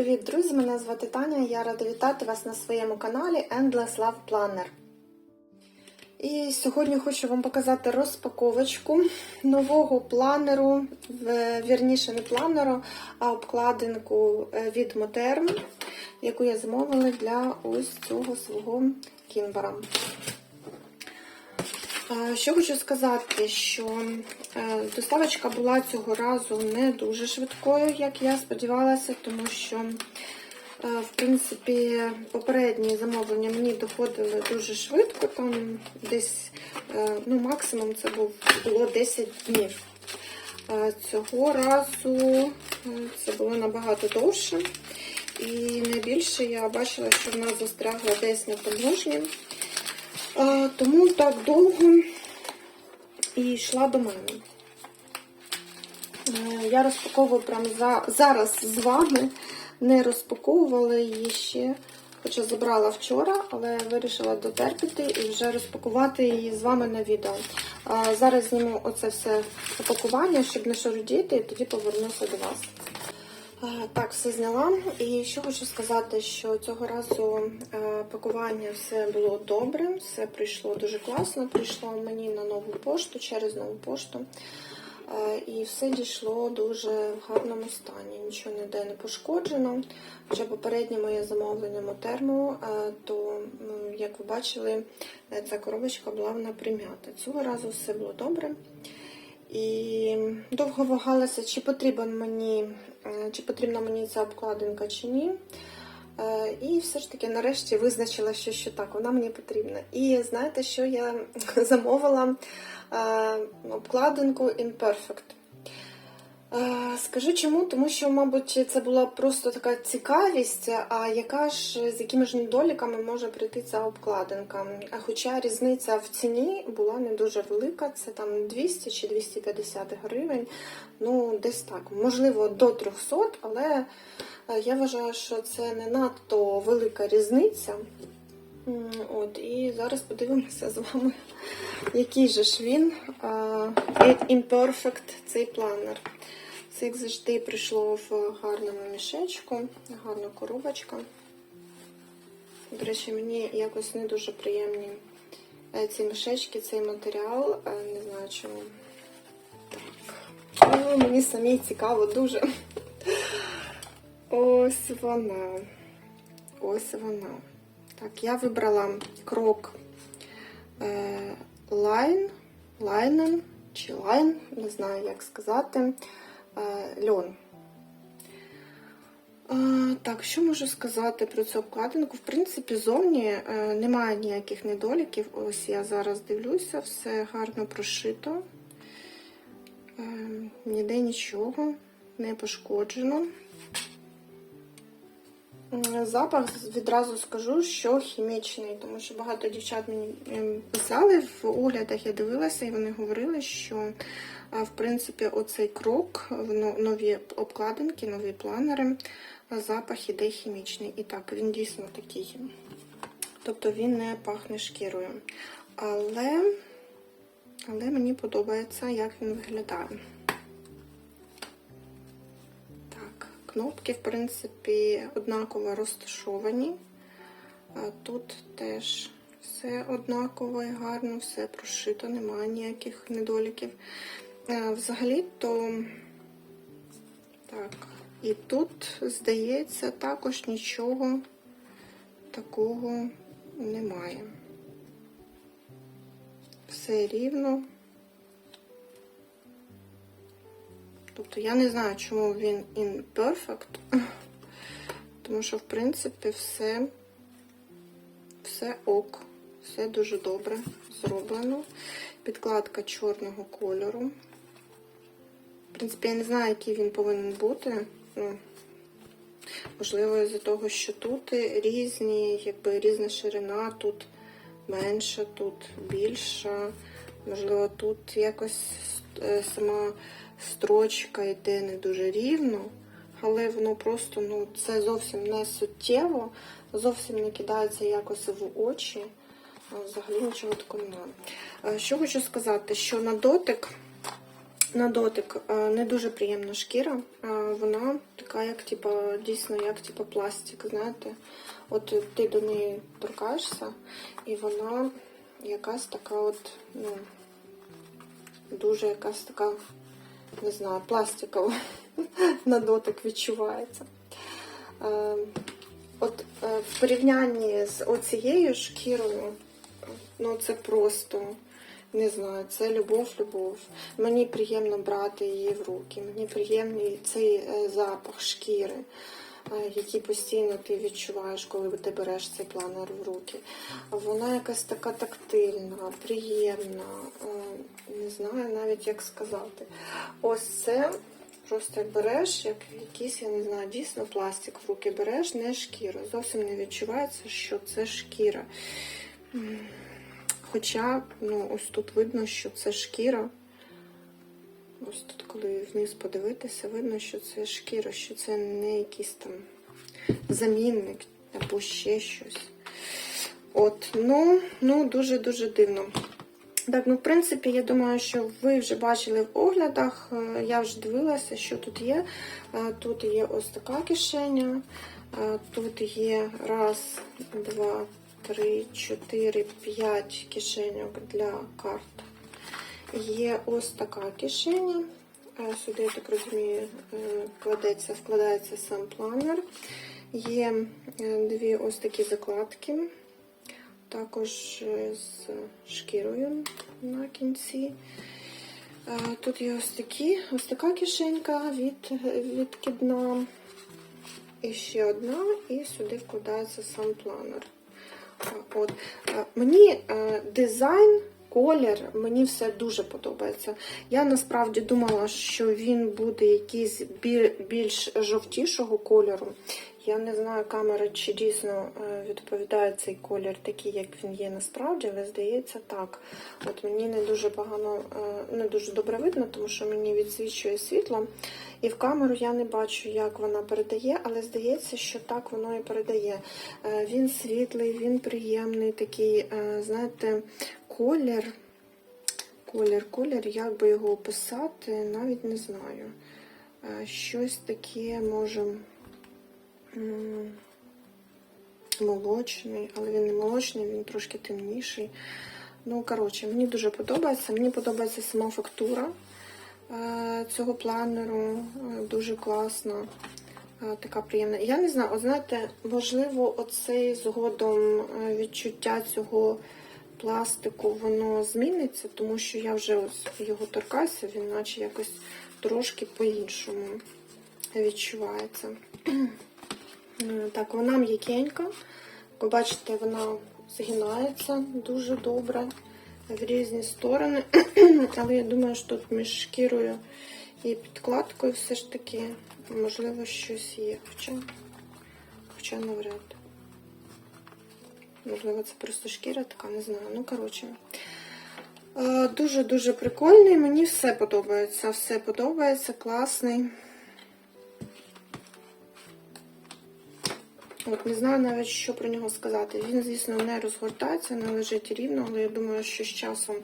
Привіт, друзі! Мене звати Таня. Я рада вітати вас на своєму каналі Endless Love Planner. І сьогодні хочу вам показати розпаковочку нового планеру, вірніше не планеру, а обкладинку е, від Moterm, яку я замовила для ось цього свого кімбера. Е, Що хочу сказати, що доставочка була цього разу не дуже швидкою, як я сподівалася, тому що, е, в принципі, попередні замовлення мені доходили дуже швидко, там десь е, ну, максимум це було 10 днів. Е, Цього разу е, це було набагато довше. І найбільше я бачила, що вона застрягла десь на таможні. Тому так довго і йшла до мене. Е, Я розпаковую прямо за, зараз з вами. Не розпаковувала її ще, хоча забрала вчора, але вирішила дотерпіти і вже розпакувати її з вами на відео. Зараз зніму оце все упакування, щоб не шарудіти, і тоді повернуся до вас. Е, Так, все зняла. І що хочу сказати, що цього разу е, пакування все було добре, все прийшло дуже класно. Прийшло мені на нову пошту через нову пошту. Е, І все дійшло дуже в гарному стані. Нічого ніде не пошкоджено. Хоча попереднє моє замовлення мотерму, е, то, як ви бачили, ця коробочка була вона прим'ята. Цього разу все було добре. І довго вагалася, чи потрібен мені, е, чи потрібна мені ця обкладинка чи ні. Е, І все ж таки нарешті визначила, що, що так, вона мені потрібна. І знаєте, що я замовила е, обкладинку Imperfect. Скажу чому, тому що, мабуть, це була просто така цікавість, а яка ж з якими ж недоліками може прийти ця обкладинка. А Хоча різниця в ціні була не дуже велика, це там 200 чи 250 гривень, ну десь так, можливо, до 300, але е, я вважаю, що це не надто велика різниця. От, і зараз подивимося з вами, який же ж він е, Imperfect цей планер. Це, як завжди, прийшло в гарному мішечку, гарна коробочка. До речі, мені якось не дуже приємні е, ці мішечки, цей матеріал. Е, Не знаю чому. Так. Ну, мені самій цікаво дуже. Ось вона. Ось вона. Так, я вибрала крок е, лайн, лайнен чи лайн, не знаю, як сказати, е, льон. Е, так, що можу сказати про цю обкладинку? В принципі, зовні е, немає ніяких недоліків. Ось я зараз дивлюся, все гарно прошито. Е, ніде нічого не пошкоджено. Запах відразу скажу, що хімічний, тому що багато дівчат мені ем, писали в оглядах, я дивилася, і вони говорили, що в принципі оцей крок в нові обкладинки, нові планери, запах іде хімічний. І так, він дійсно такий. Тобто він не пахне шкірою. Але, але мені подобається, як він виглядає. Кнопки, в принципі, однаково розташовані. Тут теж все однаково і гарно, все прошито, немає ніяких недоліків. Е, Взагалі-то, так, і тут, здається, також нічого такого немає. Все рівно. Тобто я не знаю, чому він imperfect, тому що, в принципі, все, все ок, все дуже добре зроблено. Підкладка чорного кольору. В принципі, я не знаю, який він повинен бути. Ну, можливо, із-за того, що тут різні, якби різна ширина, тут менша, тут більша. Можливо, тут якось е, сама строчка йде не дуже рівно, але воно просто, ну, це зовсім не суттєво, зовсім не кидається якось в очі. Взагалі нічого такого немає. Е, Що хочу сказати, що на дотик на дотик е, не дуже приємна шкіра. Вона така, як типа, дійсно, як типа пластик, знаєте. От ти до неї торкаєшся, і вона якась така от, ну, дуже якась така, не знаю, пластикова на дотик відчувається. Е, От е, в порівнянні з оцією шкірою, ну це просто. Не знаю, це любов-любов. Мені приємно брати її в руки. Мені приємний цей е, запах шкіри, е, який постійно ти відчуваєш, коли ти береш цей планер в руки. Вона якась така тактильна, приємна. е, Не знаю навіть як сказати. Ось це просто береш, як якийсь, я не знаю, дійсно пластик в руки береш, не шкіру. Зовсім не відчувається, що це шкіра. Хоча, ну, ось тут видно, що це шкіра. Ось тут, коли вниз подивитися, видно, що це шкіра, що це не якийсь там замінник або ще щось. От, ну, ну дуже-дуже дивно. Так, ну, в принципі, я думаю, що ви вже бачили в оглядах. Е, Я вже дивилася, що тут є. Е, Тут є ось така кишеня. Е, Тут є раз, два, три, чотири, п'ять кишеньок для карт. Є ось така кишеня. Е, Сюди, я так розумію, е, кладеться, вкладається сам планер. Є е, дві ось такі закладки, також е, з шкірою на кінці. Е, Тут є ось такі, ось така кишенька від, відкидна. І ще одна, і сюди вкладається сам планер. От. Е, Мені е, дизайн, колір, мені все дуже подобається. Я насправді думала, що він буде якийсь більш жовтішого кольору. Я не знаю камера, чи дійсно е, відповідає цей колір такий, як він є насправді, але здається так. От мені не дуже погано, е, не дуже добре видно, тому що мені відсвічує світло. І в камеру я не бачу, як вона передає, але здається, що так воно і передає. Е, Він світлий, він приємний, такий, знаєте, колір. Колір, колір, як би його описати, навіть не знаю. Е, Щось таке може молочний, але він не молочний, він трошки темніший. Ну, коротше, мені дуже подобається. Мені подобається сама фактура е, цього планеру. е, Дуже класна. Така приємна. Я не знаю, от знаєте, можливо, оцей згодом відчуття цього пластику воно зміниться, тому що я вже ось його торкаюся, він наче якось трошки по-іншому відчувається. Так, вона м'якенька. Як ви бачите, вона згинається дуже добре в різні сторони. Але я думаю, що тут між шкірою і підкладкою все ж таки можливо щось є. Хоча, хоча навряд. Можливо, це просто шкіра така, не знаю. Ну, коротше. Дуже-дуже прикольний. Мені все подобається. Все подобається, класний. От не знаю навіть, що про нього сказати. Він, звісно, не розгортається, не лежить рівно, але я думаю, що з часом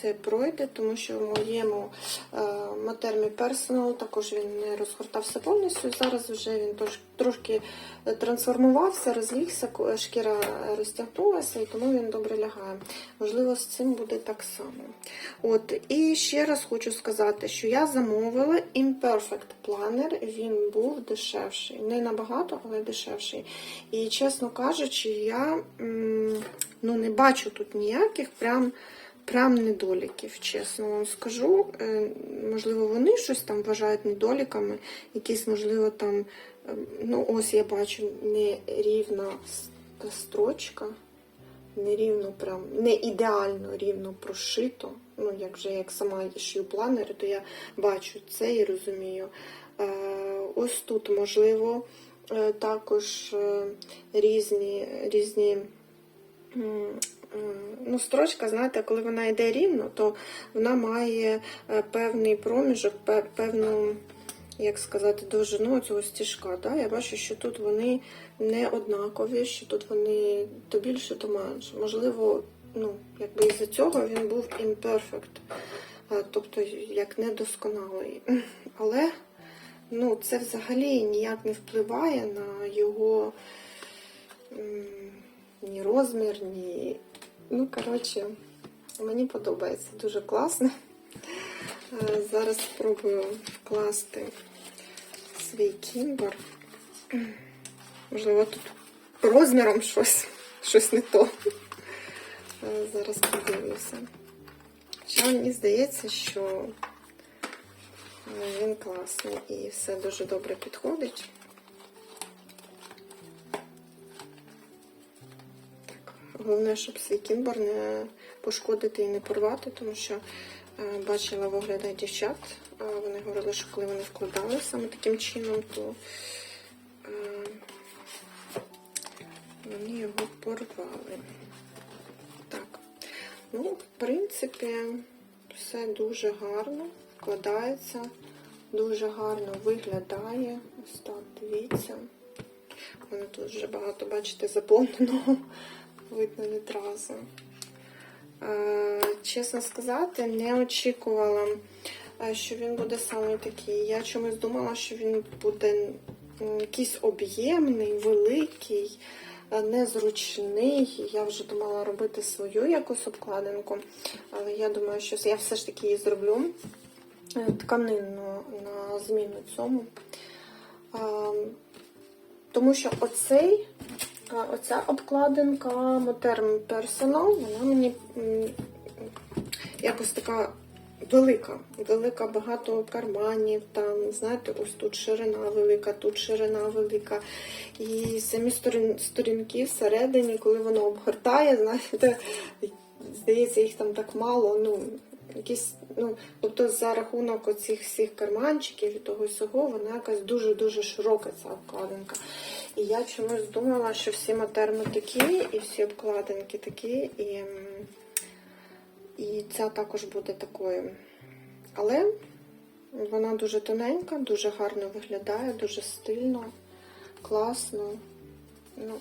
це пройде, тому що в моєму е, Матермі Personal також він не розгортався повністю. Зараз вже він трошки трансформувався, розлігся, шкіра розтягнулася, і тому він добре лягає. Можливо, з цим буде так само. От, і ще раз хочу сказати, що я замовила Imperfect Planner, він був дешевший. Не набагато, але дешевший. І, чесно кажучи, я ну, не бачу тут ніяких прям. Прям недоліків, чесно вам скажу. Е, Можливо, вони щось там вважають недоліками, якісь, можливо, там, е, ну, ось я бачу нерівна строчка, нерівно прям, не ідеально рівно прошито. Ну, як вже як сама шию планери, то я бачу це і розумію. Е, Ось тут, можливо, е, також різні, різні ну, строчка, знаєте, коли вона йде рівно, то вона має е, певний проміжок, певну, як сказати, довжину цього стіжка. Да? Я бачу, що тут вони не однакові, що тут вони то більше, то менше. Можливо, ну, якби із-за цього він був imperfect. е, тобто як недосконалий. Але ну, це взагалі ніяк не впливає на його ні розмір, ні. Ну, коротше, мені подобається дуже класно. Е, Зараз спробую вкласти свій кімбор. Можливо, тут розміром щось, щось не то. Е, Зараз подивлюся. Хоча мені здається, що е, він класний і все дуже добре підходить. Головне, щоб свій кімбор не пошкодити і не порвати, тому що е, бачила в оглядах дівчат. Вони говорили, що коли вони вкладали саме таким чином, то е, вони його порвали. Так. Ну, в принципі, все дуже гарно вкладається, дуже гарно виглядає. Ось так, дивіться. Мене тут вже багато, бачите, заповненого. Видно відразу. Е, Чесно сказати, не очікувала, е, що він буде саме такий. Я чомусь думала, що він буде якийсь об'ємний, великий, е, незручний. Я вже думала робити свою якусь обкладинку, але я думаю, що я все ж таки її зроблю тканинну на зміну цьому. Е, Тому що оцей, оця обкладинка Modern Personal, вона мені якось така велика. Велика, багато карманів, там, знаєте, ось тут ширина велика, тут ширина велика. І самі сторін, сторінки всередині, коли воно обгортає, знаєте, здається, їх там так мало. ну, Якісь, ну, тобто за рахунок оцих всіх карманчиків і того всього, вона якась дуже-дуже широка ця обкладинка. І я чомусь думала, що всі матерми такі, і всі обкладинки такі, і, і ця також буде такою. Але вона дуже тоненька, дуже гарно виглядає, дуже стильно, класно. Ну,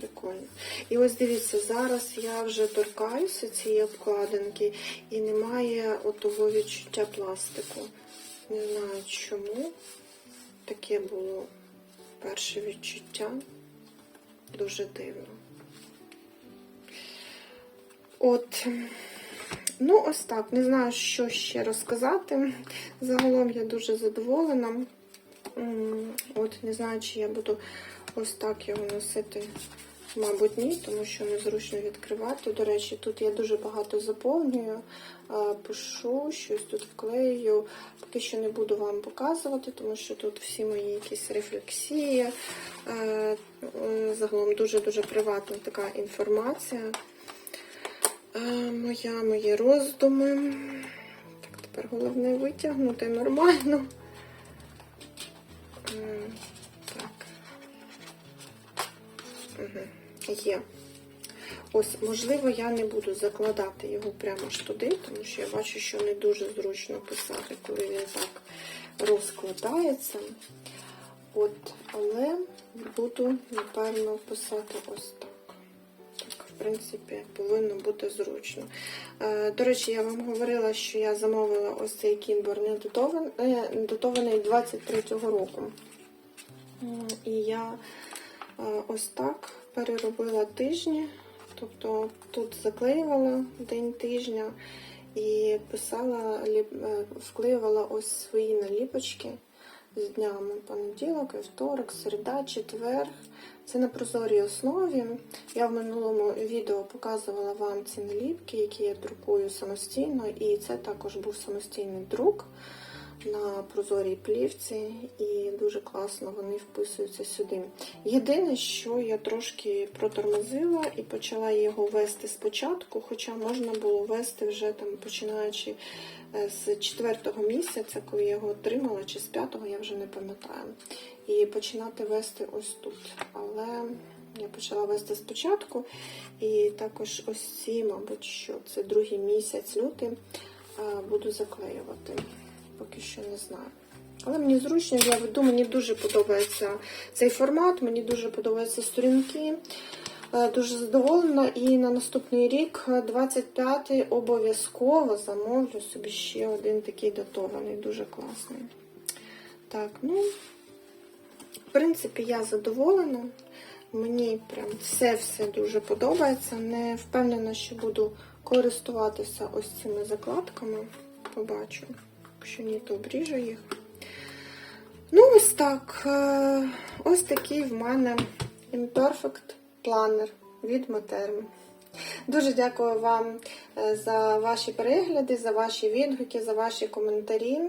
Прикольно. І ось дивіться, зараз я вже торкаюся цієї обкладинки і немає отого відчуття пластику. Не знаю чому. Таке було перше відчуття. Дуже дивно. От, ну, ось так. Не знаю, що ще розказати. Загалом я дуже задоволена. От, не знаю, чи я буду ось так його носити. Мабуть, ні, тому що незручно відкривати. До речі, тут я дуже багато заповнюю, пишу, щось тут вклею. Поки що не буду вам показувати, тому що тут всі мої якісь рефлексії. е, Загалом дуже-дуже приватна така інформація. Е, Моя, мої роздуми. Так, тепер головне витягнути нормально. Угу. Є. Ось, можливо, я не буду закладати його прямо ж туди, тому що я бачу, що не дуже зручно писати, коли він так розкладається. От, але буду, напевно, писати ось так. Так, в принципі, повинно бути зручно. Е, До речі, я вам говорила, що я замовила ось цей кімбор не дотован- е, дотований 23-го року. І я е, ось так переробила тижні, тобто тут заклеювала день тижня і писала, е, вклеювала ось свої наліпочки з днями понеділок, вівторок, середа, четвер. Це на прозорій основі. Я в минулому відео показувала вам ці наліпки, які я друкую самостійно, і це також був самостійний друк на прозорій плівці, і дуже класно вони вписуються сюди. Єдине, що я трошки протормозила і почала його вести спочатку, хоча можна було вести вже там починаючи е, з четвертого місяця, коли я його отримала, чи з п'ятого, я вже не пам'ятаю. І починати вести ось тут. Але я почала вести спочатку, і також ось ці, мабуть, що це другий місяць лютий, е, буду заклеювати. Поки що не знаю. Але мені зручно, я веду, мені дуже подобається цей формат, мені дуже подобаються сторінки. Е, Дуже задоволена. І на наступний рік, 25-й, обов'язково замовлю собі ще один такий датований, дуже класний. Так, ну, в принципі, я задоволена. Мені прям все-все дуже подобається. Не впевнена, що буду користуватися ось цими закладками. Побачу. Якщо ні, то обріжу їх. Ну, ось так. Е, Ось такий в мене Imperfect планер від Матерм. Дуже дякую вам е, за ваші перегляди, за ваші відгуки, за ваші коментарі.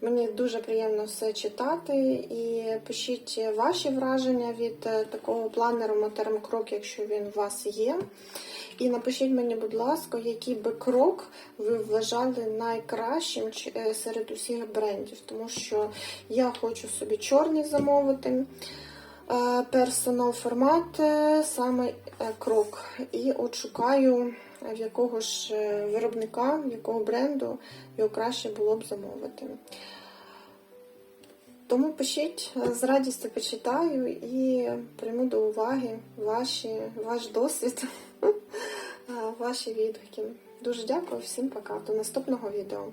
Мені дуже приємно все читати. І пишіть ваші враження від е, такого планеру Матерм Крок, якщо він у вас є. І напишіть мені, будь ласка, який би крок ви вважали найкращим е, серед усіх брендів, тому що я хочу собі чорний замовити. е, Персонал формат е, саме крок. І от шукаю в якого ж виробника, в якого бренду його краще було б замовити. Тому пишіть, з радістю почитаю і прийму до уваги ваші, ваш досвід, ваші відгуки. Дуже дякую, всім пока. До наступного відео.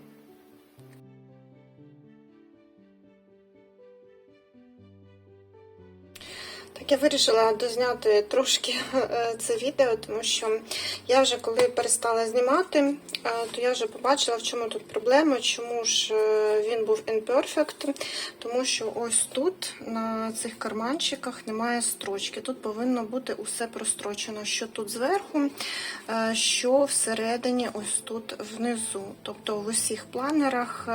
Так, я вирішила дозняти трошки е, це відео, тому що я вже коли перестала знімати, е, то я вже побачила, в чому тут проблема, чому ж е, він був imperfect, тому що ось тут на цих карманчиках немає строчки. Тут повинно бути усе прострочено, що тут зверху, що всередині, ось тут внизу. Тобто в усіх планерах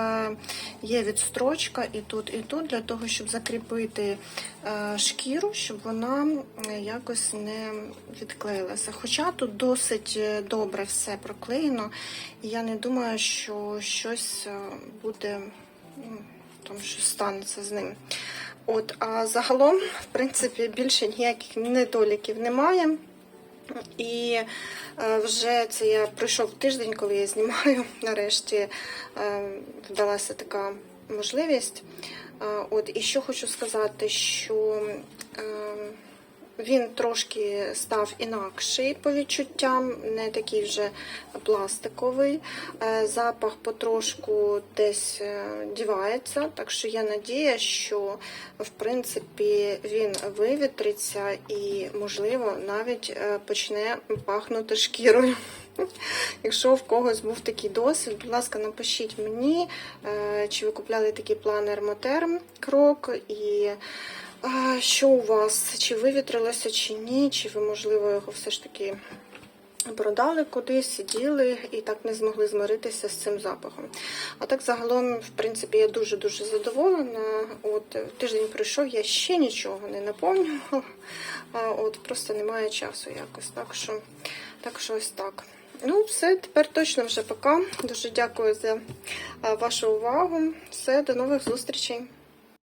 є відстрочка і тут, і тут, для того, щоб закріпити шкіру, щоб вона якось не відклеїлася. Хоча тут досить е, добре все проклеєно, і я не думаю, що щось е, буде, ну, там щось станеться з ним. От, а загалом, в принципі, більше ніяких недоліків немає. І е, вже це я пройшов тиждень, коли я знімаю. Нарешті вдалася така можливість. От, і що хочу сказати, що він трошки став інакший по відчуттям, не такий вже пластиковий. Е, Запах потрошку десь е, дівається, так що я надія, що в принципі він вивітриться і, можливо, навіть е, почне пахнути шкірою. Якщо в когось був такий досвід, будь ласка, напишіть мені, чи ви купляли такий планер Мотерм крок, і що у вас, чи вивітрилося, чи ні, чи ви, можливо, його все ж таки продали кудись, сиділи і так не змогли змиритися з цим запахом. А так загалом, в принципі, я дуже-дуже задоволена. От тиждень пройшов, я ще нічого не наповнювала. От просто немає часу якось. Так що, так що ось так. Ну, все, тепер точно вже пока. Дуже дякую за вашу увагу. Все, до нових зустрічей.